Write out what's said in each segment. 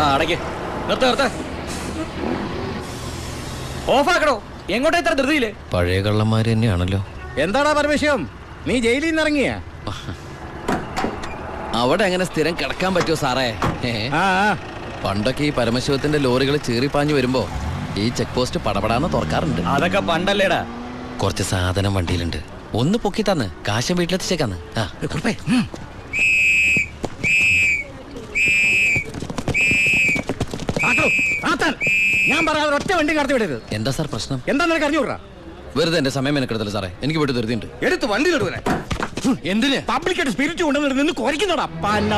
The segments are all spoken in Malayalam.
ആ അടയ്ക്ക്. നിർത്ത നിർത്ത. ഓഫാക്കണോ എങ്ങോട്ടാ ഇത്ര ധൃതിയില്ലേ പഴയ കള്ളന്മാര് തന്നെയാണല്ലോ. എന്താടാ പരമേശ്വരം നീ ജയിലിൽ നിന്ന് ഇറങ്ങിയ? അവിടെ അങ്ങനെ സ്ഥിരം കിടക്കാൻ പറ്റുമോ സാറേ? ഏ? ആ ആ. പണ്ടൊക്കെ ഈ പരമശിവത്തിന്റെ ലോറികൾ ചീറിപ്പാഞ്ഞു വരുമ്പോ ഈ ചെക്ക് പോസ്റ്റ് പടപടാന്ന് തുറക്കാറുണ്ട്. അതൊക്കെ പണ്ടല്ലേടാ. കുറച്ച് സാധനം വണ്ടിയിലുണ്ട്. ഒന്ന് പൊക്കി തന്ന്. കാശം വീട്ടിലെത്തിച്ചേക്കാന്ന്. ആ. കുറുപ്പേ, ഞാൻ പറയാതെ ഒറ്റ വണ്ടി കടത്തി വിടരുത്. എന്താ സാർ പ്രശ്നം? എന്താ നിനക്ക് അറിഞ്ഞൂടാ വെറുതെ എന്റെ സമയം മെനക്കെടുത്തല്ലോ സാറേ. എനിക്ക് വീട്ടിൽ ധൃതിയുണ്ട്. എടുത്ത് വണ്ടി തൊടുവനെ എന്തിന്? പബ്ലിക്കായിട്ട് സ്പിരിറ്റ് കൊണ്ടുവന്നിട്ട് നിന്ന് കുറയ്ക്കുന്നോടാ പന്ന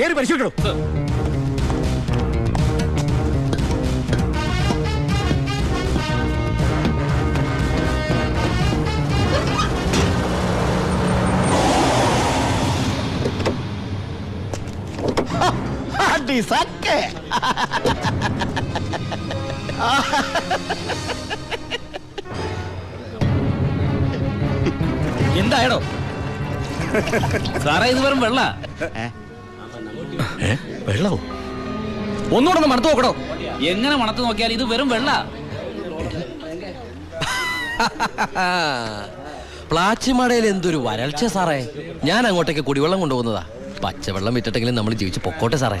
കേറി പരിശോധിക്കണോ? അടിസക്കെ എന്തായടോ? സാറേ ഇത് വെറും വെള്ള. വെള്ളവും ഒന്നുകൂടെ ഒന്ന് മണത്ത് നോക്കടോ. എങ്ങനെ മണത്ത് നോക്കിയാൽ ഇത് വെറും വെള്ള. പ്ലാച്ചിമടയിൽ എന്തൊരു വരൾച്ച സാറേ. ഞാൻ അങ്ങോട്ടേക്ക് കുടിവെള്ളം കൊണ്ടുപോകുന്നതാ. പച്ചവെള്ളം വിറ്റിട്ടെങ്കിലും നമ്മൾ ജീവിച്ച് പൊക്കോട്ടെ സാറേ.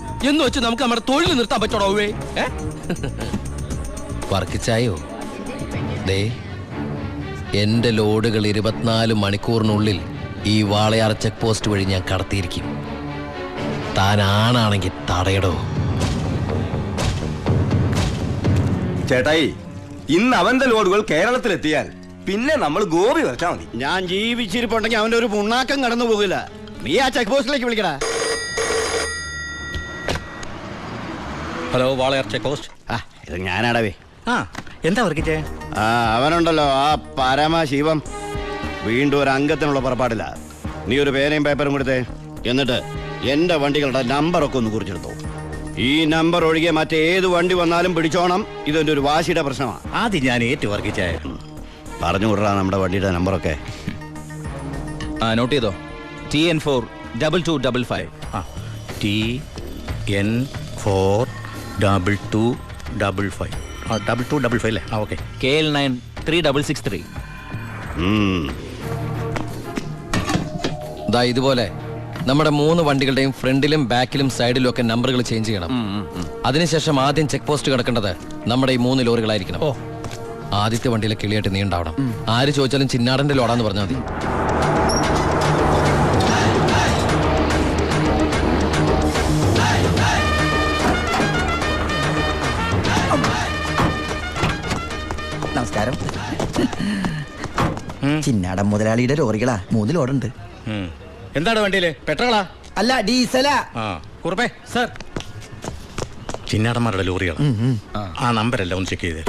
എന്ന് വെച്ച് നമുക്ക് നമ്മുടെ തൊഴിൽ നിർത്താൻ പറ്റണോ വേ വർക്കിച്ചായോ? ദേ എന്റെ ലോഡുകൾ ഇരുപത്തിനാല് മണിക്കൂറിനുള്ളിൽ ഈ വാളയാർ ചെക്ക് പോസ്റ്റ് വഴി ഞാൻ കടത്തിയിരിക്കും. താൻ ആണാണെങ്കിൽ തടയടോ. ചേട്ടായി ഇന്ന് അവന്റെ ലോഡുകൾ കേരളത്തിലെത്തിയാൽ പിന്നെ നമ്മൾ ഗോപി വെച്ചാൽ മതി. ഞാൻ ജീവിച്ചിരിപ്പുണ്ടെങ്കിൽ അവന്റെ ഒരു പുണ്ണാക്കം കടന്നു പോകില്ല നീ ആ ചെക്ക് പോസ്റ്റിലേക്ക് വിളിക്കടാ. Hello Walayar check post. ആ ഇത് ഞാനാടവേ. ആ എന്താ വർക്കിച്ചേ ആ അവനുണ്ടല്ലോ ആ പരമശിവം. വീണ്ടും ഒരു അംഗത്തിനുള്ള പുറപ്പാടില്ല. നീ ഒരു പേനയും പേപ്പറും കൊടുത്തേ എന്നിട്ട് എന്റെ വണ്ടികളുടെ നമ്പറൊക്കെ ഒന്ന് കുറിച്ചെടുത്തു. ഈ നമ്പർ ഒഴികെ മറ്റേത് വണ്ടി വന്നാലും പിടിച്ചോണം. ഇതൊരു ഒരു വാശിയുടെ പ്രശ്നമാണ്. ആദ്യം ഞാൻ ഏറ്റു വർക്കിച്ചേ പറഞ്ഞു വിടറാ നമ്മുടെ വണ്ടിയുടെ നമ്പറൊക്കെ. ആ നോട്ട് ചെയ്തോ. T N four double two double five ആ T N four double two double five ആ ഡബിൾ ടു ഡബിൾ ഫൈവ് അല്ലേ? ആ okay K L nine three double six three ഇതാ ദാ ഇതുപോലെ നമ്മുടെ മൂന്ന് വണ്ടികളുടെയും ഫ്രണ്ടിലും ബാക്കിലും സൈഡിലും ഒക്കെ നമ്പറുകൾ ചേഞ്ച് ചെയ്യണം. അതിനുശേഷം ആദ്യം ചെക്ക് പോസ്റ്റ് കിടക്കേണ്ടത് നമ്മുടെ ഈ മൂന്ന് ലോറികളായിരിക്കണം. ആദ്യത്തെ വണ്ടിയിലെ കിളിയായിട്ട് നീണ്ടാവണം ആര് ചോദിച്ചാലും ചിന്നാടന്റെ ലോഡാന്ന് പറഞ്ഞാൽ മതി. ചിന്നാടൻ മുതലാളിയുടെ ലോറികളാ. മൂന്ന് ലോഡുണ്ട് എന്താണ് വണ്ടിയിൽ? പെട്രോളാ? അല്ല ഡീസലാ. കുറുപ്പേ സർ. ചിന്നാടന്മാരുടെ ലോറികളാ. ആ നമ്പരല്ല ഒന്ന് ചെക്ക് ചെയ്തേ.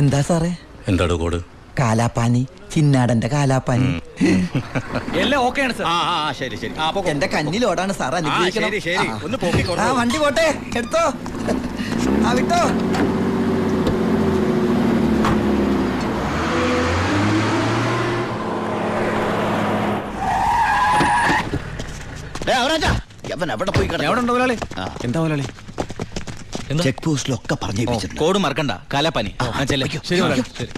എന്താ സാറേ? എന്താടോ കോഡ്? കാലാപ്പാനി. ചിന്നാടന്റെ കാലാപ്പാനി. എല്ലാം ഓക്കെയാണ് സർ. ആ ആ ആ, ശരി ശരി. ആ പൊക്കോ. എന്റെ കന്നിലോടാണ് സാർ അനുഗ്രഹിക്കണം. ശരി, ശരി. ആ. ഒന്ന് പൊക്കിക്കോളൂ. ആ വണ്ടി പോട്ടെ. എടുത്തോ. ആ വിട്ടോ. ഡേ, അവരാച്ചാ, ഇവൻ എവിടെ പോയി? എവിടെ ഉണ്ടോ മുതലാളി? ആ. എന്താ മുതലാളി? എന്താ ചെക്ക് പോസ്റ്റിലൊക്കെ പറഞ്ഞു. കോഡ് മറക്കണ്ട. കാലാപ്പനി. ആ ചെല്ലേ. ശരി മുതലാളി ശരി.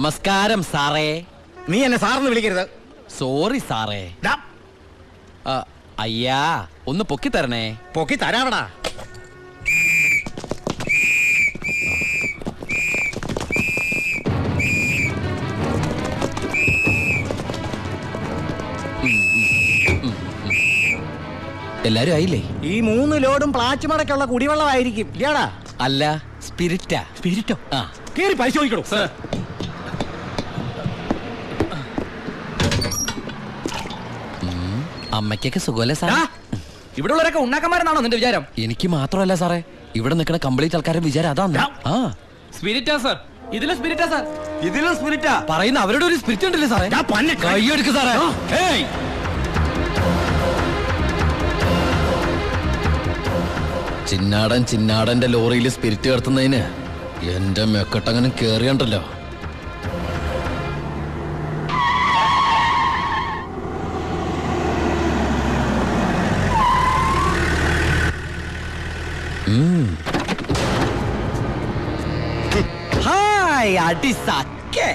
നമസ്കാരം സാറേ. നീ എന്നെ സാറെന്ന് വിളിക്കരുത്. സോറി സാറേ. ഡാ, ആ, അയ്യാ ഒന്ന് പൊക്കി തരണേ പൊക്കി തരാവടാ. എല്ലാരും ആയില്ലേ? ഈ മൂന്ന് ലോഡും പ്ലാച്ച് മടക്കുള്ള കുടിവെള്ളമായിരിക്കും. ഇല്ലാടാ അല്ല സ്പിരിറ്റാ. സ്പിരിറ്റോ? ആ. കേറി പരിശോധിക്കണോ? അമ്മയ്ക്കൊക്കെ സുഖമല്ലേ സാർ ഇവിടെ ഉള്ളവരൊക്കെ ഉണ്ണാക്കന്മാരെന്നാണോ നിന്റെ വിചാരം? എനിക്ക് മാത്രമല്ല സാറേ. ഇവിടെ നിൽക്കുന്ന കംപ്ലീറ്റ് ആൾക്കാരും വിചാരം അതാണ് ആ. സ്പിരിറ്റാ സാർ. ഇതിലും സ്പിരിറ്റാ സാർ. ഇതിലും സ്പിരിറ്റാ? പറയുന്ന അവരുടെ ഒരു സ്പിരിറ്റ് ഉണ്ടല്ലേ സാറേ? കൈയെടുക്ക് സാറേ. ഏയ്. ചിന്നാടൻ ചിന്നാടന്റെ ലോറിയിൽ സ്പിരിറ്റ് കടത്തുന്നതിന് എന്റെ മെക്കട്ടങ്ങനും കേറിയണ്ടല്ലോ. അടി സക്കേ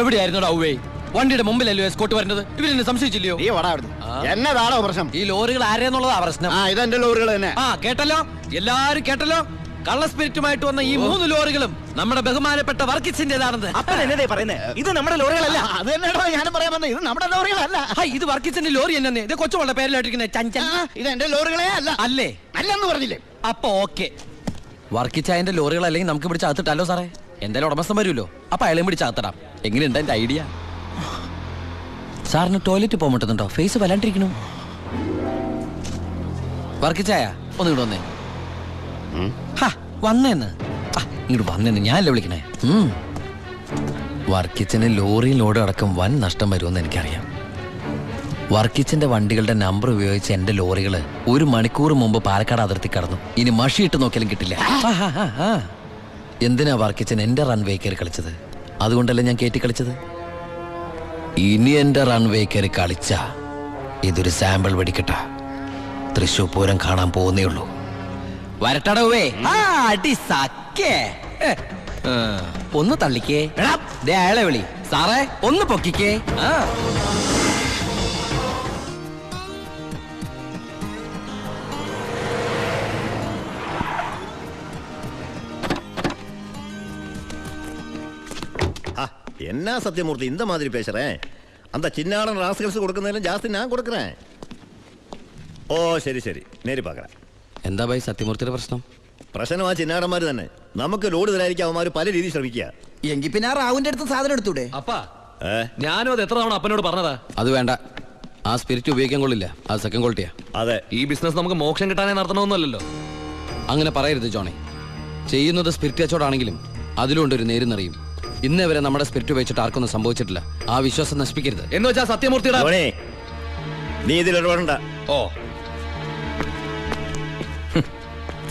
എവിടെയായിരുന്നു ഔവേ വണ്ടിയുടെ മുമ്പിലല്ലോ എസ്കോട്ട് വരുന്നത്? ഇവരെന്നെ സംശയിച്ചില്ലയോ? നീ വടാ അവിടുന്ന്. എന്നതാണോ പ്രശ്നം? ഈ ലോറികൾ ആരെന്നുള്ളതാ പ്രശ്നം. ആ ഇതെന്റെ ലോറികൾ തന്നെ. ആ കേട്ടല്ലോ? എല്ലാരും കേട്ടല്ലോ? കള്ള സ്പിരിറ്റുമായിട്ട് വന്ന ഈ മൂന്ന് ലോറികളും നമ്മുടെ ബഹുമാനപ്പെട്ട വർക്കിച്ചിന്റേതാണെന്ന് അപ്പൻ എന്നതേ പറയുന്നേ? ഇത് നമ്മുടെ ലോറികളല്ല. അത് തന്നെയാണോ ഞാനും പറയാൻ വന്നത് ഇത് നമ്മുടെ ലോറികളല്ല. ഹൈ, ഇത് വർക്കിച്ചിന്റെ ലോറി എന്നെ ഇത് കൊച്ചുമുള്ള പേരിലായിട്ടിരിക്കുന്നത് ചഞ്ചൽ ഇത് എന്റെ ലോറികളെ അല്ല. അല്ലേ? അല്ലെന്ന് പറഞ്ഞില്ലേ? അപ്പൊ ഓക്കെ. വർക്കിച്ചായന്റെ ലോറികൾ അല്ലെങ്കിൽ നമുക്ക് ഇവിടെ അകത്തിട്ടല്ലോ സാറേ. എന്തായാലും ഉടമസ്ഥൻ വരുമല്ലോ. അപ്പൊ അയാളെയും പിടിച്ച് അകത്തിടാം. എങ്ങനെയുണ്ട് എന്റെ ഐഡിയ? സാറിന് ടോയ്ലറ്റ് പോകാൻ പറ്റുന്നുണ്ടോ? ഫേസ് വല്ലാണ്ടിരിക്കണു വർക്കിച്ചായ ഒന്ന് ഇങ്ങോട്ട് വന്നേ. വന്നേന്ന്. ഇങ്ങോട്ട് വന്നേന്ന്. ഞാനല്ലേ വിളിക്കണേ. വർക്കിച്ചന് ലോറി ലോഡ് അടക്കം വൻ നഷ്ടം വരുമെന്ന് എനിക്കറിയാം. വർക്കിച്ചന്റെ വണ്ടികളുടെ നമ്പർ ഉപയോഗിച്ച് എന്റെ ലോറികൾ ഒരു മണിക്കൂർ മുമ്പ് പാലക്കാട് അതിർത്തി കടന്നു. ഇനി മഷിയിട്ട് നോക്കിയാലും കിട്ടില്ല. എന്തിനാ വർക്കിച്ചൻ എന്റെ റൺവേ കയറി കളിച്ചത്? അതുകൊണ്ടല്ലേ ഞാൻ കയറ്റി കളിച്ചത്? ഇനി എന്റെ റൺവേ കയറി കളിച്ച ഇതൊരു സാമ്പിൾ വെടിക്കട്ട. തൃശൂർ പൂരം കാണാൻ പോകുന്നേ ഉള്ളൂ. വരട്ടടവേ അടി സക്കേ ഒന്ന് തള്ളിക്കേ. ദേ അയാളെ വിളി. സാറേ ഒന്ന് പൊക്കിക്കേ. ആ. എന്നാ സത്യമൂർത്തി இந்த மாதிரி பேசுகிறேன் அந்த சின்னாளன் ராஸ்கல்ஸ் கொடுக்குறதுல ஜாஸ்தி நான் கொடுக்குறேன் ഓ ശരി ശരി. നേരി പാക്കറ എന്താ ഭായി സത്യമൂർത്തിയുടെ പ്രശ്നം? പ്രശ്നം ആ ചിന്നാടന്മാർ തന്നെ. നമുക്ക് ലോഡ് തരാതിരിക്കാൻ അവന്മാർ പല രീതി ശ്രമിക്കുക എങ്കിൽ പിന്നെ ആ റാവുന്റെ അടുത്ത് സാധനം എടുത്തൂടെ? അപ്പാ ഞാനും അത് എത്ര തവണ അപ്പനോട് പറഞ്ഞതാ? അത് വേണ്ട. ആ സ്പിരിറ്റ് ഉപയോഗിക്കാൻ കൊള്ളില്ല. അത് സെക്കൻഡ് ക്വാളിറ്റിയാ അതെ. ഈ ബിസിനസ് നമുക്ക് മോക്ഷം കിട്ടാനേ നടത്തണമെന്നല്ലോ അങ്ങനെ പറയരുത് ജോണി. ചെയ്യുന്നത് സ്പിരിറ്റ് കച്ചവടമാണെങ്കിലും അതിലുണ്ട് ഒരു നേരുന്നറിയും ഇന്നേ വരെ നമ്മുടെ സ്പിരിറ്റ് ഉപയോഗിച്ചിട്ട് ആർക്കൊന്നും സംഭവിച്ചിട്ടില്ല. ആ വിശ്വാസം നശിപ്പിക്കരുത്. എന്ന് വെച്ചാ സത്യമൂർത്തിയുടെ ധോണി നീ ഇതിൽ ഇടപെടണ്ട. ഓ.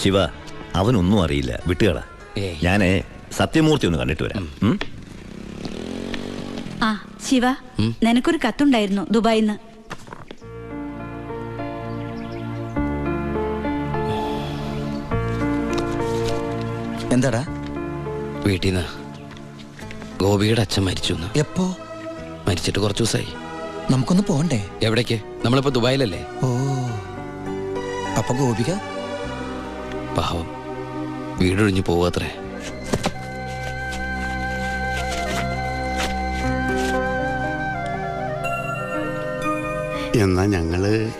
ശിവ അവനൊന്നും അറിയില്ല. വിട്ടുകള. ഏയ്. ഞാൻ സത്യമൂർത്തി ഒന്ന് കണ്ടിട്ട് വരാം. ഉം? ആ ശിവ? നിനക്കൊരു കത്തുണ്ടായിരുന്നു ദുബായിന്ന്. എന്താടാ? വീട്ടിൽ നിന്ന് ഗോപിയുടെ അച്ഛൻ മരിച്ചു എപ്പോ? മരിച്ചിട്ട് കുറച്ചു ദിവസമായി നമുക്കൊന്ന് പോണ്ടേ? എവിടേക്ക്? നമ്മളിപ്പോ ദുബായിലല്ലേ? ഓ. അപ്പൊ ഗോപിക? പാവം. വീടൊഴിഞ്ഞു പോവാത്രേ. എന്നാ ഞങ്ങൾ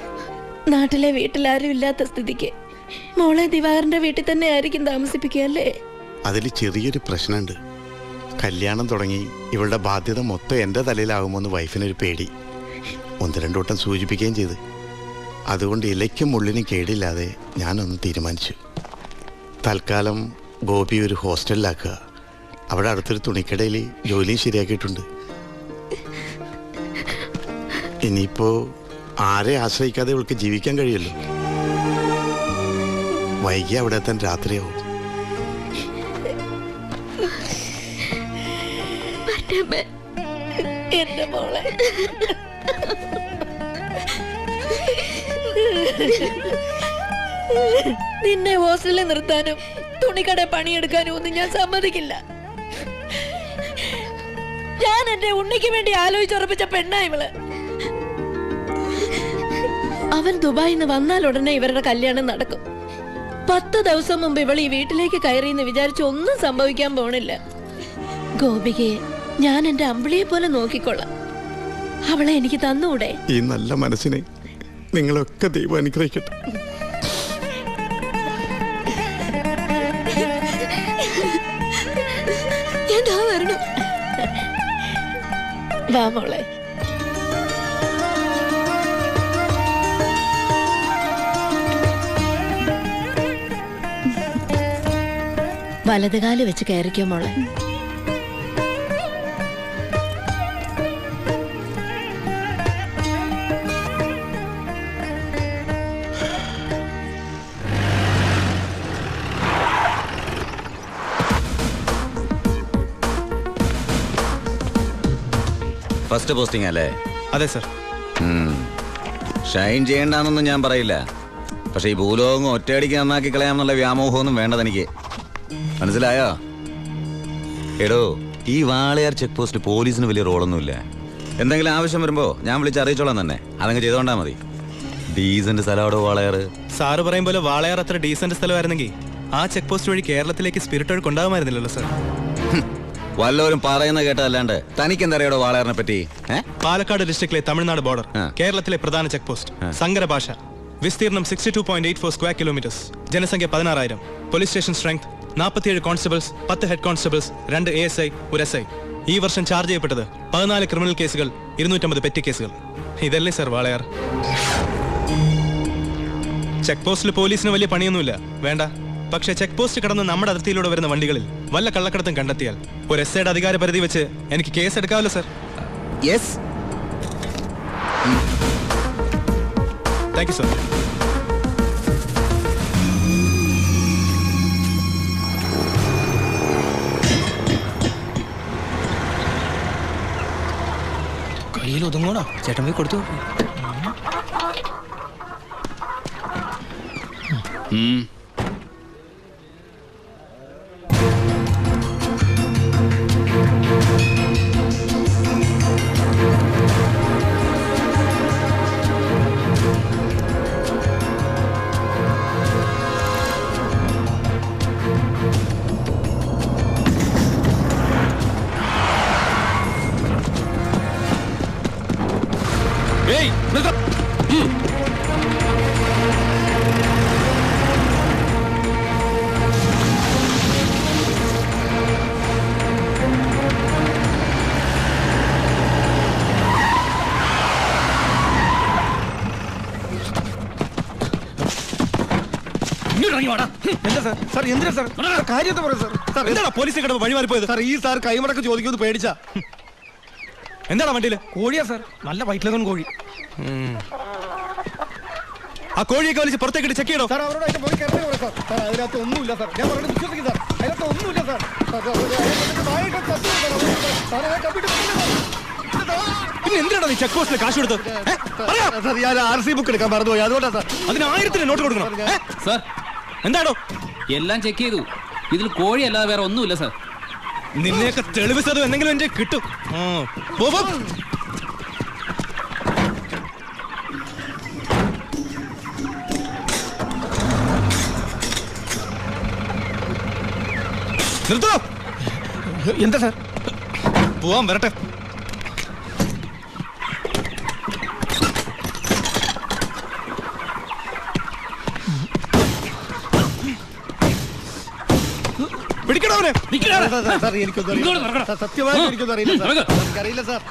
നാട്ടിലെ വീട്ടിലാരും ഇല്ലാത്ത സ്ഥിതിക്ക് മോളെ ദിവാകരന്റെ വീട്ടിൽ തന്നെ ആയിരിക്കും താമസിപ്പിക്കുക അല്ലേ? അതിൽ ചെറിയൊരു പ്രശ്നമുണ്ട് കല്യാണം തുടങ്ങി ഇവളുടെ ബാധ്യത മൊത്തം എന്റെ തലയിലാകുമെന്ന് വൈഫിനൊരു പേടി. ഒന്ന് രണ്ടു വട്ടം സൂചിപ്പിക്കുകയും ചെയ്ത്. അതുകൊണ്ട് ഇലയ്ക്കും മുള്ളിനും കേടില്ലാതെ ഞാനൊന്ന് തീരുമാനിച്ചു. തൽക്കാലം ഗോപി ഒരു ഹോസ്റ്റലിലാക്കുക. അവിടെ അടുത്തൊരു തുണിക്കടയിൽ ജോലിയും ശരിയാക്കിയിട്ടുണ്ട്. ഇനിയിപ്പോൾ ആരെ ആശ്രയിക്കാതെ ഇവൾക്ക് ജീവിക്കാൻ കഴിയല്ലോ വൈകി അവിടെ എത്താൻ രാത്രിയാവും. എന്റെ മോളെ. നിന്നെ ഹോസ്റ്റലിൽ നിർത്താനും തുണിക്കട പണിയെടുക്കാനും ഒന്നും ഞാൻ സമ്മതിക്കില്ല. ഞാൻ എന്റെ ഉണ്ണിക്ക് വേണ്ടി ആലോചിച്ചുറപ്പിച്ച പെണ്ണാ അവൻ ദുബായിൽ നിന്ന് വന്നാൽ ഉടനെ ഇവരുടെ കല്യാണം നടക്കും. പത്ത് ദിവസം മുമ്പ് ഇവൾ ഈ വീട്ടിലേക്ക് കയറിയെന്ന് വിചാരിച്ച് ഒന്നും സംഭവിക്കാൻ പോണില്ല. ഗോപികയെ ഞാൻ എന്റെ അമ്പിളിയെ പോലെ നോക്കിക്കൊള്ളാം. അവളെ എനിക്ക് തന്നൂടെ? ഈ നല്ല മനസ്സിനെ നിങ്ങളൊക്കെ ദൈവം അനുഗ്രഹിക്കട്ടെ. ഞാൻ ദാ വരണു. വാ മോളെ. വലതുകാൽ വെച്ച് കയറിക്കോ മോളെ. ഫസ്റ്റ് പോസ്റ്റിംഗ് അല്ലേ? അതെ സർ. ഷൈൻ ചെയ്യണ്ടെന്നൊന്നും ഞാൻ പറയില്ല. പക്ഷെ ഈ ഭൂലോകം ഒറ്റയടിക്ക് നന്നാക്കി കളയാമെന്നുള്ള വ്യാമോഹമൊന്നും വേണ്ടത് എനിക്ക്. മനസ്സിലായോ? എടോ ഈ വാളയാർ ചെക്ക് പോസ്റ്റ് പോലീസിന് വലിയ റോളൊന്നുമില്ല. എന്തെങ്കിലും ആവശ്യം വരുമ്പോ ഞാൻ വിളിച്ച് അറിയിച്ചോളാം തന്നെ. അതങ്ങ് ചെയ്തോണ്ടാ മതി. ഡീസന്റ് സ്ഥലമാടോ വാളയാർ? സാറ് പറയും പോലെ വാളയാർ അത്ര ഡീസന്റ് സ്ഥലമായിരുന്നെങ്കിൽ ആ ചെക്ക് പോസ്റ്റ് വഴി കേരളത്തിലേക്ക് സ്പിരിറ്റ് ഒഴുക്ക് ഉണ്ടാകുമായിരുന്നില്ലല്ലോ സർ. വല്ലവരും പറയുന്ന കേട്ടതല്ലാണ്ട് തനിക്ക് എന്തറിയോ വാളയാറിനെ പറ്റി? പാലക്കാട് ഡിസ്ട്രിക്റ്റിലെ തമിഴ്നാട് ബോർഡർ കേരളത്തിലെ പ്രധാന ചെക്ക് പോസ്റ്റ് സങ്കര ഭാഷ വിസ്തീർണം sixty two point eight four square kilometres ജനസംഖ്യ പതിനാറായിരം പോലീസ് സ്റ്റേഷൻ സ്ട്രെങ്ത് നാൽപ്പത്തിയേഴ് കോൺസ്റ്റബിൾസ് പത്ത് ഹെഡ് കോൺസ്റ്റബിൾസ് രണ്ട് എ എസ് ഐ ഒരു എസ് ഐ ഈ വർഷം ചാർജ് ചെയ്യപ്പെട്ടത് പതിനാല് ക്രിമിനൽ കേസുകൾ ഇരുന്നൂറ്റമ്പത് പെറ്റി കേസുകൾ ഇതല്ലേ സർ വാളയാർ? ചെക്ക് പോസ്റ്റിൽ പോലീസിന് വലിയ പണിയൊന്നുമില്ല. വേണ്ട. പക്ഷേ ചെക്ക് പോസ്റ്റ് കടന്ന് നമ്മുടെ അതിർത്തിയിലൂടെ വരുന്ന വണ്ടികളിൽ വല്ല കള്ളക്കടത്തും കണ്ടെത്തിയാൽ ഒരു എസ് ഐയുടെ അധികാര പരിധി വെച്ച് എനിക്ക് കേസ് എടുക്കാമല്ലോ sir. Yes thank you sir കയ്യിൽ ഒതുങ്ങോടാ ചേട്ടൻ പോയി കൊടുത്തു എന്താ സാർ സാർ എന്തിനാ സാർ കാര്യത്തെ പറയും സാർ സാർ എന്താണ് പോലീസ് കിടന്ന് വഴി മാറിപ്പോയത് സാർ ഈ സാർ കൈമടക്ക് ചോദിക്കുന്നത് പേടിച്ചാ എന്താണ് വണ്ടിയിൽ കോഴിയാ സാർ നല്ല വയറ്റിലകം കോഴി ആ കോഴിയൊക്കെ വലിച്ച് പുറത്തേക്ക് ചെക്ക് ചെയ്യണോ സാർ അവരോട് പോയി കിടന്നു സാർ സാർ അതിനകത്ത് ഒന്നുമില്ല സാർ ഞാൻ പറയുന്നത് വിശ്വസിക്കും സാർ അതിനകത്ത് ഒന്നുമില്ല സാർ പിന്നെ എന്തിനാണ് നീ ചെക്ക് പോസ്റ്റിൽ കാശ് കൊടുത്തത്. ഞാൻ ആർ സി ബുക്ക് എടുക്കാൻ മറന്നുപോയി അതുകൊണ്ടാണ് സാർ അതിന് ആയിരത്തിന് നോട്ട് കൊടുക്കണം? സാർ എന്താണോ എല്ലാം ചെക്ക് ചെയ്തു. ഇതിൽ കോഴി അല്ലാതെ വേറെ ഒന്നുമില്ല സാർ നിന്നെയൊക്കെ തെളിവ് സാധു എന്തെങ്കിലും എന്റെ കിട്ടും. എന്താ സാർ പോവാൻ വരട്ടെ. പിടിക്കണവനെ എനിക്കൊന്നും സത്യമായിട്ട് എനിക്കൊന്നും അറിയില്ല സാർ. എനിക്കറിയില്ല സാർ.